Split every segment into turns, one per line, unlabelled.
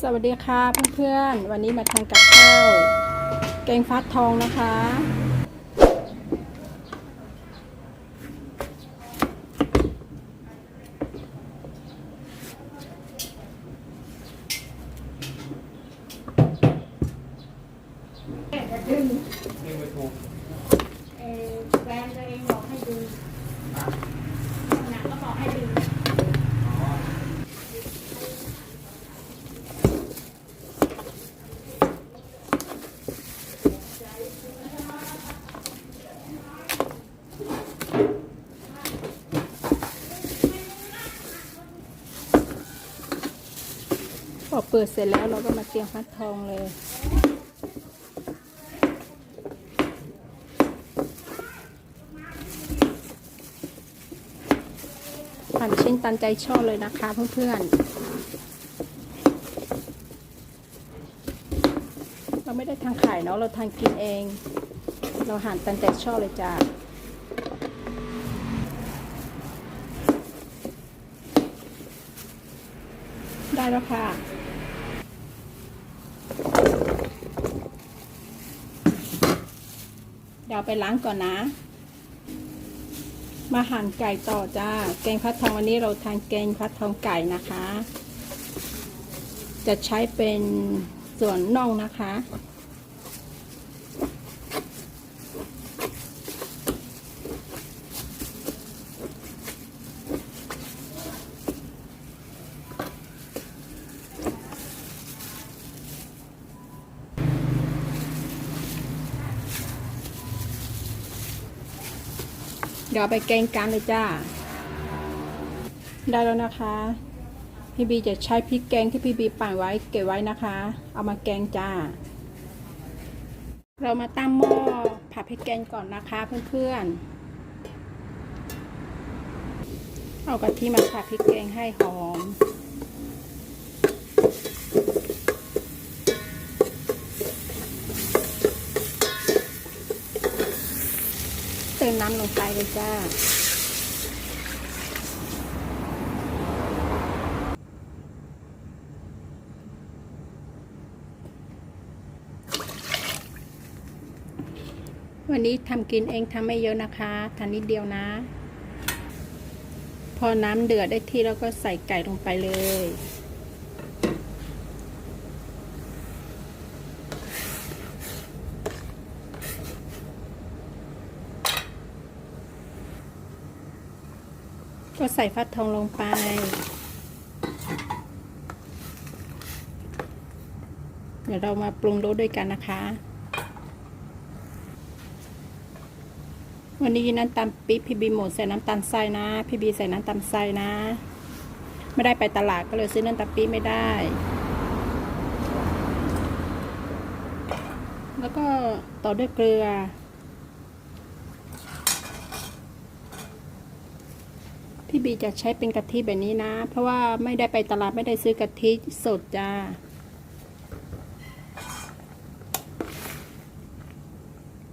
สวัสดีค่ะเพื่อนๆ วันนี้มาทำกับข้าวแกงฟักทองนะคะ
ดึง
นี่ไม่ถูก
เอ่อแฟนตัวเองบอกให้ดึงหนักก็บอกให้ดึง
พ อเปิดเสร็จแล้วเราก็มาเตรียมฟักทองเลยหั่นชิ้นตันใจชอบเลยนะคะเพื่อนๆ เราไม่ได้ทางขายเนาะเราทางกินเอง เราหั่นตันใจชอบเลยจ้าได้แล้วค่ะ เราไปล้างก่อนนะ มาหั่นไก่ต่อจ้า แกงพัดทองวันนี้เราทานแกงพัดทองไก่นะคะ จะใช้เป็นส่วนน่องนะคะ ดี๋ยวเอาไปแกงกันเลยจ้า ได้แล้วนะคะ พี่บีจะใช้พริกแกงที่พี่บีปั่นไว้เก็บไว้นะคะ เอามาแกงจ้า เรามาตั้งหม้อผัดพริกแกงก่อนนะคะเพื่อนๆ เอากะทิมาผัดพริกแกงให้หอม ติมน้ำลงไปเลยจ้า วันนี้ทำกินเองทำไม่เยอะนะคะทานนิดเดียวนะ พอน้ำเดือดได้ที่แล้วก็ใส่ไก่ลงไปเลย ก็ใส่ฟักทองลงไป เดี๋ยวเรามาปรุงรสด้วยกันนะคะ วันนี้น้ำตาลปี๊บพี่บีหมดใส่น้ำตาลทรายนะ พี่บีใส่น้ำตาลทรายนะ ไม่ได้ไปตลาดก็เลยซื้อน้ำตาลปี๊บไม่ได้ แล้วก็ต่อด้วยเกลือ พี่บีจะใช้เป็นกะทิแบบนี้นะ เพราะว่าไม่ได้ไปตลาดไม่ได้ซื้อกะทิสดจ้า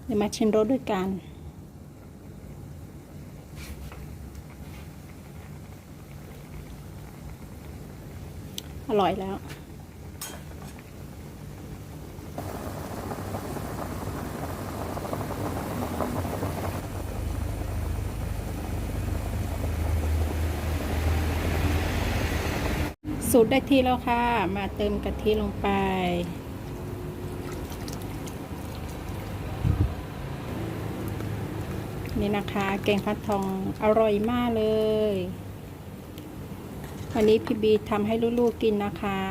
เดี๋ยวมาชิมรสด้วยกัน อร่อยแล้ว สูตรได้ที่แล้วค่ะ มาเติมกะทิลงไป นี่นะคะ แกงฟักทองอร่อยมากเลย วันนี้พี่บีทำให้ลูกๆกินนะคะ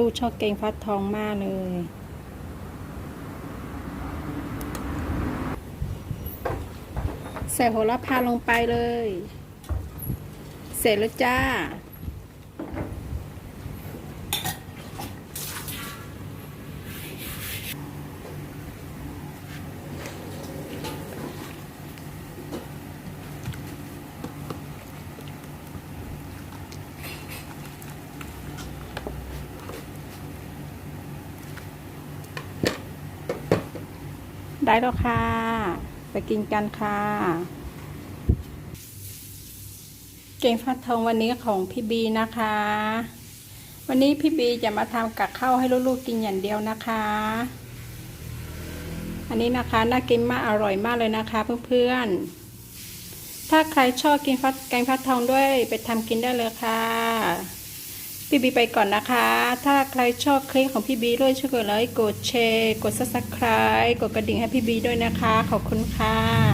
ลูกๆชอบแกงฟักทองมากเลยใส่โหระพาลงไปเลย เสร็จแล้วจ้า ได้แล้วค่ะ ไปกินกันค่ะ เก่งฟักทองวันนี้ของพี่บีนะคะ วันนี้พี่บีจะมาทำกับข้าวให้ลูกๆกินอย่างเดียวนะคะ อันนี้นะคะน่ากินมากอร่อยมากเลยนะคะ เพื่อนๆ ถ้าใครชอบกินฟักแกงฟักทองด้วยไปทำกินได้เลยค่ะ พี่บีไปก่อนนะคะ ถ้าใครชอบคลิปของพี่บีด้วยช่วยกดไลค์กดแชร์กด subscribe กดกระดิ่งให้พี่บีด้วยนะคะ ขอบคุณค่ะ